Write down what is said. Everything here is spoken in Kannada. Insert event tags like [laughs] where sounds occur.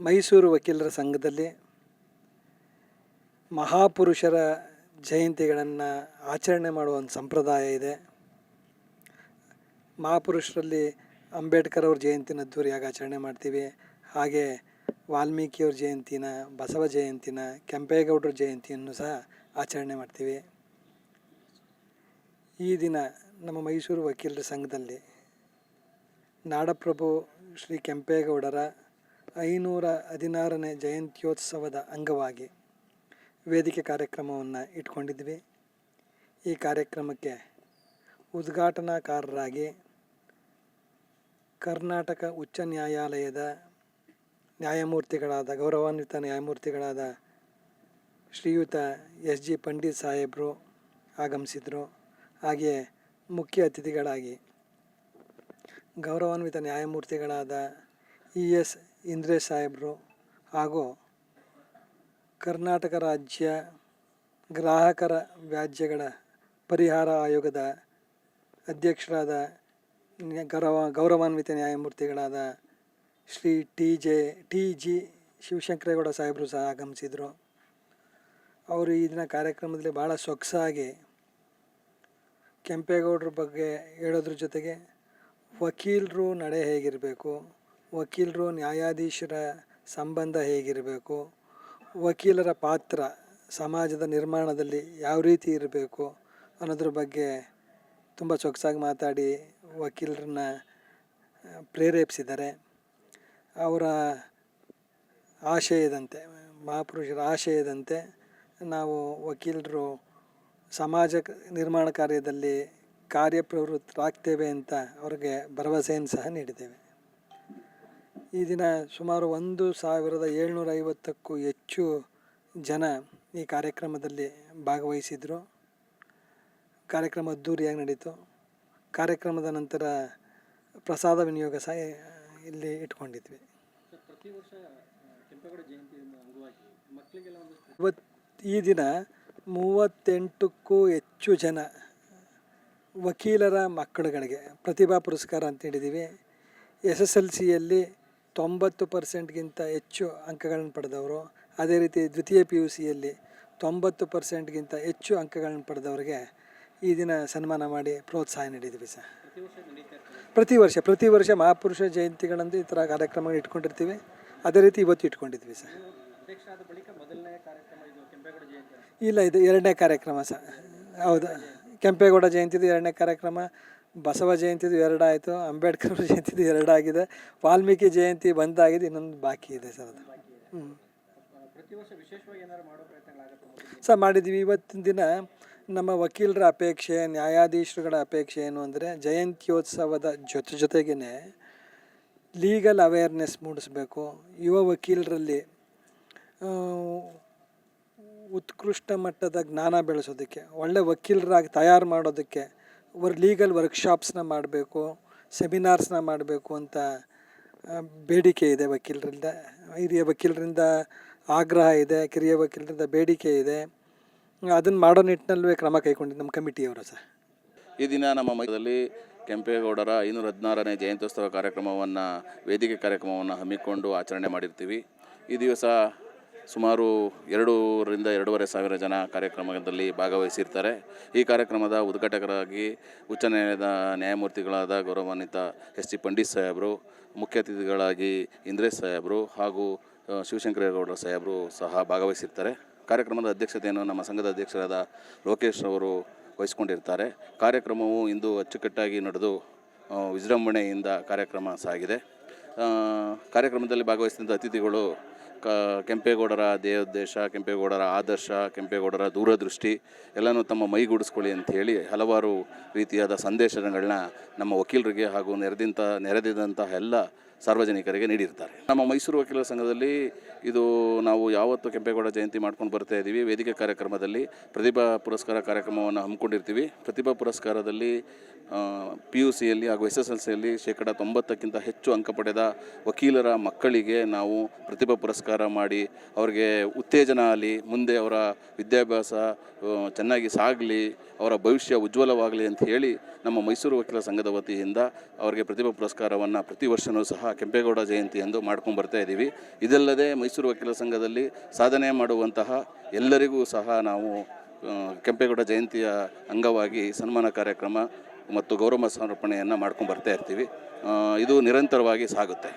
ಮೈಸೂರು ವಕೀಲರ ಸಂಘದಲ್ಲಿ ಮಹಾಪುರುಷರ ಜಯಂತಿಗಳನ್ನು ಆಚರಣೆ ಮಾಡುವ ಒಂದು ಸಂಪ್ರದಾಯ ಇದೆ. ಮಹಾಪುರುಷರಲ್ಲಿ ಅಂಬೇಡ್ಕರ್ ಅವ್ರ ಜಯಂತಿನ ಅದ್ದೂರಿಯಾಗಿ ಆಚರಣೆ ಮಾಡ್ತೀವಿ. ಹಾಗೆ ವಾಲ್ಮೀಕಿಯವ್ರ ಜಯಂತಿನ, ಬಸವ ಜಯಂತಿನ, ಕೆಂಪೇಗೌಡರ ಜಯಂತಿಯನ್ನು ಸಹ ಆಚರಣೆ ಮಾಡ್ತೀವಿ. ಈ ದಿನ ನಮ್ಮ ಮೈಸೂರು ವಕೀಲರ ಸಂಘದಲ್ಲಿ ನಾಡಪ್ರಭು ಶ್ರೀ ಕೆಂಪೇಗೌಡರ ಐನೂರ ಹದಿನಾರನೇ ಜಯಂತ್ಯೋತ್ಸವದ ಅಂಗವಾಗಿ ವೇದಿಕೆ ಕಾರ್ಯಕ್ರಮವನ್ನು ಇಟ್ಕೊಂಡಿದ್ವಿ. ಈ ಕಾರ್ಯಕ್ರಮಕ್ಕೆ ಉದ್ಘಾಟನಾಕಾರರಾಗಿ ಕರ್ನಾಟಕ ಉಚ್ಚ ನ್ಯಾಯಾಲಯದ ನ್ಯಾಯಮೂರ್ತಿಗಳಾದ, ಗೌರವಾನ್ವಿತ ನ್ಯಾಯಮೂರ್ತಿಗಳಾದ ಶ್ರೀಯುತ ಎಸ್ ಜಿ ಪಂಡಿತ್ ಸಾಹೇಬರು ಆಗಮಿಸಿದರು. ಹಾಗೆಯೇ ಮುಖ್ಯ ಅತಿಥಿಗಳಾಗಿ ಗೌರವಾನ್ವಿತ ನ್ಯಾಯಮೂರ್ತಿಗಳಾದ ಇ ಎಸ್ ಇಂದ್ರೇಶ್ ಸಾಹೇಬರು ಹಾಗೂ ಕರ್ನಾಟಕ ರಾಜ್ಯ ಗ್ರಾಹಕರ ವ್ಯಾಜ್ಯಗಳ ಪರಿಹಾರ ಆಯೋಗದ ಅಧ್ಯಕ್ಷರಾದ ಗೌರವ ಗೌರವಾನ್ವಿತ ನ್ಯಾಯಮೂರ್ತಿಗಳಾದ Shri T J T G Shivashankaregowda ಸಾಹೇಬರು ಸಹ ಆಗಮಿಸಿದರು. ಅವರು ಈ ದಿನ ಕಾರ್ಯಕ್ರಮದಲ್ಲಿ ಭಾಳ ಸೊಗಸಾಗಿ ಕೆಂಪೇಗೌಡರ ಬಗ್ಗೆ ಹೇಳೋದ್ರ ಜೊತೆಗೆ ವಕೀಲರು ನಡೆ ಹೇಗಿರಬೇಕು ವಕೀಲರು, ನ್ಯಾಯಾಧೀಶರ ಸಂಬಂಧ ಹೇಗಿರಬೇಕು? ವಕೀಲರ ಪಾತ್ರ ಸಮಾಜದ ನಿರ್ಮಾಣದಲ್ಲಿ ಯಾವ ರೀತಿ ಇರಬೇಕು ಅನ್ನೋದ್ರ ಬಗ್ಗೆ ತುಂಬ ಸೊಗಸಾಗಿ ಮಾತಾಡಿ ವಕೀಲರನ್ನ ಪ್ರೇರೇಪಿಸಿದ್ದಾರೆ. ಅವರ ಆಶಯದಂತೆ ಮಹಾಪುರುಷರ ಆಶಯದಂತೆ ನಾವು ವಕೀಲರು ಸಮಾಜ ನಿರ್ಮಾಣ ಕಾರ್ಯದಲ್ಲಿ ಕಾರ್ಯಪ್ರವೃತ್ತರಾಗ್ತೇವೆ ಅಂತ ಅವ್ರಿಗೆ ಭರವಸೆಯನ್ನು ಸಹ ನೀಡಿದ್ದೇವೆ. ಈ ದಿನ ಸುಮಾರು ಒಂದು ಸಾವಿರದ ಏಳ್ನೂರ ಐವತ್ತಕ್ಕೂ ಹೆಚ್ಚು ಜನ ಈ ಕಾರ್ಯಕ್ರಮದಲ್ಲಿ ಭಾಗವಹಿಸಿದರು. ಕಾರ್ಯಕ್ರಮ ಅದ್ಧೂರಿಯಾಗಿ ನಡೀತು. ಕಾರ್ಯಕ್ರಮದ ನಂತರ ಪ್ರಸಾದ ವಿನಿಯೋಗ ಸಹ ಇಲ್ಲಿ ಇಟ್ಕೊಂಡಿದ್ವಿ. ಇವತ್ತು ಈ ದಿನ ಮೂವತ್ತೆಂಟಕ್ಕೂ ಹೆಚ್ಚು ಜನ ವಕೀಲರ ಮಕ್ಕಳುಗಳಿಗೆ ಪ್ರತಿಭಾ ಪುರಸ್ಕಾರ ಅಂತ ಹೇಳಿದ್ದೀವಿ ಎಸ್ ಎಸ್ ಎಲ್ ಸಿಯಲ್ಲಿ ತೊಂಬತ್ತು ಪರ್ಸೆಂಟ್ಗಿಂತ ಹೆಚ್ಚು ಅಂಕಗಳನ್ನು ಪಡೆದವರು. ಅದೇ ರೀತಿ ದ್ವಿತೀಯ ಪಿ ಯು ಸಿಯಲ್ಲಿ ತೊಂಬತ್ತು ಪರ್ಸೆಂಟ್ಗಿಂತ ಹೆಚ್ಚು ಅಂಕಗಳನ್ನು ಪಡೆದವರಿಗೆ ಈ ದಿನ ಸನ್ಮಾನ ಮಾಡಿ ಪ್ರೋತ್ಸಾಹ ನೀಡಿದ್ದೀವಿ ಸರ್. ಪ್ರತಿ ವರ್ಷ ಪ್ರತಿ ವರ್ಷ ಮಹಾಪುರುಷ ಜಯಂತಿಗಳಂದು ಈ ಥರ ಕಾರ್ಯಕ್ರಮಗಳು ಇಟ್ಕೊಂಡಿರ್ತೀವಿ. ಅದೇ ರೀತಿ ಇವತ್ತು ಇಟ್ಕೊಂಡಿದ್ವಿ ಸರ್. ಇಲ್ಲ, ಇದು ಎರಡನೇ ಕಾರ್ಯಕ್ರಮ ಸರ್. ಹೌದು. ಕೆಂಪೇಗೌಡ ಜಯಂತಿದು ಎರಡನೇ ಕಾರ್ಯಕ್ರಮ. ಬಸವ ಜಯಂತಿದು ಎರಡಾಯಿತು, ಅಂಬೇಡ್ಕರ್ [laughs] ಜಯಂತಿದು ಎರಡಾಗಿದೆ, ವಾಲ್ಮೀಕಿ ಜಯಂತಿ ಬಂದಾಗಿದೆ, ಇನ್ನೊಂದು ಬಾಕಿ ಇದೆ ಸರ್ ಅದು. ಸಹ ಮಾಡಿದ್ವಿ ಇವತ್ತಿನ ದಿನ ನಮ್ಮ ವಕೀಲರ ಅಪೇಕ್ಷೆ, ನ್ಯಾಯಾಧೀಶರುಗಳ ಅಪೇಕ್ಷೆ ಏನು ಅಂದರೆ, ಜಯಂತ್ಯೋತ್ಸವದ ಜೊತೆ ಜೊತೆಗೇ ಲೀಗಲ್ ಅವೇರ್ನೆಸ್ ಮೂಡಿಸ್ಬೇಕು. ಯುವ ವಕೀಲರಲ್ಲಿ ಉತ್ಕೃಷ್ಟ ಮಟ್ಟದ ಜ್ಞಾನ ಬೆಳೆಸೋದಕ್ಕೆ, ಒಳ್ಳೆ ವಕೀಲರಾಗಿ ತಯಾರು ಮಾಡೋದಕ್ಕೆ ವರ್ ಲೀಗಲ್ ವರ್ಕ್ಶಾಪ್ಸ್ನ ಮಾಡಬೇಕು ಸೆಮಿನಾರ್ಸ್ನ ಮಾಡಬೇಕು ಅಂತ ಬೇಡಿಕೆ ಇದೆ ವಕೀಲರಿಂದ. ಹಿರಿಯ ವಕೀಲರಿಂದ ಆಗ್ರಹ ಇದೆ, ಕಿರಿಯ ವಕೀಲರಿಂದ ಬೇಡಿಕೆ ಇದೆ. ಅದನ್ನು ಮಾಡೋ ನಿಟ್ಟಿನಲ್ಲೂ ಕ್ರಮ ಕೈಗೊಂಡಿದ್ದು ನಮ್ಮ ಕಮಿಟಿಯವರು ಸರ್. ಈ ದಿನ ನಮ್ಮ ಮಗದಲ್ಲಿ ಕೆಂಪೇಗೌಡರ ಐನೂರ ಹದಿನಾರನೇ ಜಯಂತ್ಯೋತ್ಸವ ಕಾರ್ಯಕ್ರಮವನ್ನು, ವೇದಿಕೆ ಕಾರ್ಯಕ್ರಮವನ್ನು ಹಮ್ಮಿಕೊಂಡು ಆಚರಣೆ ಮಾಡಿರ್ತೀವಿ. ಈ ದಿವಸ ಸುಮಾರು ಎರಡೂರಿಂದ ಎರಡೂವರೆ ಸಾವಿರ ಜನ ಕಾರ್ಯಕ್ರಮದಲ್ಲಿ ಭಾಗವಹಿಸಿರ್ತಾರೆ. ಈ ಕಾರ್ಯಕ್ರಮದ ಉದ್ಘಾಟಕರಾಗಿ ಉಚ್ಚ ನ್ಯಾಯಾಲಯದ ನ್ಯಾಯಮೂರ್ತಿಗಳಾದ ಗೌರವಾನ್ವಿತ ಎಸ್ ಟಿ ಪಂಡಿತ್ ಸಾಹೇಬರು, ಮುಖ್ಯ ಅತಿಥಿಗಳಾಗಿ ಇಂದ್ರೇಶ್ ಸಾಹೇಬರು ಹಾಗೂ ಶಿವಶಂಕರ ಶಿವಶಂಕರೇಗೌಡರ ಸಾಹೇಬರು ಸಹ ಭಾಗವಹಿಸಿರ್ತಾರೆ. ಕಾರ್ಯಕ್ರಮದ ಅಧ್ಯಕ್ಷತೆಯನ್ನು ನಮ್ಮ ಸಂಘದ ಅಧ್ಯಕ್ಷರಾದ ಲೋಕೇಶ್ ಅವರು ವಹಿಸಿಕೊಂಡಿರ್ತಾರೆ. ಕಾರ್ಯಕ್ರಮವು ಇಂದು ಅಚ್ಚುಕಟ್ಟಾಗಿ ನಡೆದು ವಿಜೃಂಭಣೆಯಿಂದ ಕಾರ್ಯಕ್ರಮ ಸಾಗಿದೆ. ಕಾರ್ಯಕ್ರಮದಲ್ಲಿ ಭಾಗವಹಿಸಿದಂಥ ಅತಿಥಿಗಳು ಕ, ಕೆಂಪೇಗೌಡರ ದೇವೋದ್ದೇಶ ಕೆಂಪೇಗೌಡರ ಆದರ್ಶ, ಕೆಂಪೇಗೌಡರ ದೂರದೃಷ್ಟಿ ಎಲ್ಲನೂ ತಮ್ಮ ಮೈಗೂಡಿಸ್ಕೊಳ್ಳಿ ಅಂತ ಹೇಳಿ ಹಲವಾರು ರೀತಿಯಾದ ಸಂದೇಶಗಳನ್ನ ನಮ್ಮ ವಕೀಲರಿಗೆ ಹಾಗೂ ನೆರೆದಿಂತ ನೆರೆದಿದ್ದಂತಹ ಎಲ್ಲ ಸಾರ್ವಜನಿಕರಿಗೆ ನೀಡಿರ್ತಾರೆ. ನಮ್ಮ ಮೈಸೂರು ವಕೀಲರ ಸಂಘದಲ್ಲಿ ಇದು ನಾವು ಯಾವತ್ತು ಕೆಂಪೇಗೌಡ ಜಯಂತಿ ಮಾಡ್ಕೊಂಡು ಬರ್ತಾ ಇದ್ದೀವಿ. ವೇದಿಕೆ ಕಾರ್ಯಕ್ರಮದಲ್ಲಿ ಪ್ರತಿಭಾ ಪುರಸ್ಕಾರ ಕಾರ್ಯಕ್ರಮವನ್ನು ಹಮ್ಮಿಕೊಂಡಿರ್ತೀವಿ. ಪ್ರತಿಭಾ ಪುರಸ್ಕಾರದಲ್ಲಿ ಪಿ ಯು ಸಿಯಲ್ಲಿ ಹಾಗೂ ಎಸ್ ಎಸ್ ಎಲ್ ಸಿಯಲ್ಲಿ ಶೇಕಡ ತೊಂಬತ್ತಕ್ಕಿಂತ ಹೆಚ್ಚು ಅಂಕ ಪಡೆದ ವಕೀಲರ ಮಕ್ಕಳಿಗೆ ನಾವು ಪ್ರತಿಭಾ ಪುರಸ್ಕಾರ ಮಾಡಿ, ಅವರಿಗೆ ಉತ್ತೇಜನ ಆಗಲಿ, ಮುಂದೆ ಅವರ ವಿದ್ಯಾಭ್ಯಾಸ ಚೆನ್ನಾಗಿ ಸಾಗಲಿ, ಅವರ ಭವಿಷ್ಯ ಉಜ್ವಲವಾಗಲಿ ಅಂತ ಹೇಳಿ ನಮ್ಮ ಮೈಸೂರು ವಕೀಲ ಸಂಘದ ವತಿಯಿಂದ ಅವರಿಗೆ ಪ್ರತಿಭಾ ಪುರಸ್ಕಾರವನ್ನು ಪ್ರತಿ ವರ್ಷವೂ ಸಹ ಕೆಂಪೇಗೌಡ ಜಯಂತಿ ಎಂದು ಮಾಡ್ಕೊಂಡು ಬರ್ತಾ ಇದ್ದೀವಿ ಇದಲ್ಲದೆ ಮೈಸೂರು ವಕೀಲ ಸಂಘದಲ್ಲಿ ಸಾಧನೆ ಮಾಡುವಂತಹ ಎಲ್ಲರಿಗೂ ಸಹ ನಾವು ಕೆಂಪೇಗೌಡ ಜಯಂತಿಯ ಅಂಗವಾಗಿ ಸನ್ಮಾನ ಕಾರ್ಯಕ್ರಮ ಮತ್ತು ಗೌರವ ಸಮರ್ಪಣೆಯನ್ನು ಮಾಡ್ಕೊಂಡು ಬರ್ತಾ ಇರ್ತೀವಿ. ಇದು ನಿರಂತರವಾಗಿ ಸಾಗುತ್ತೆ.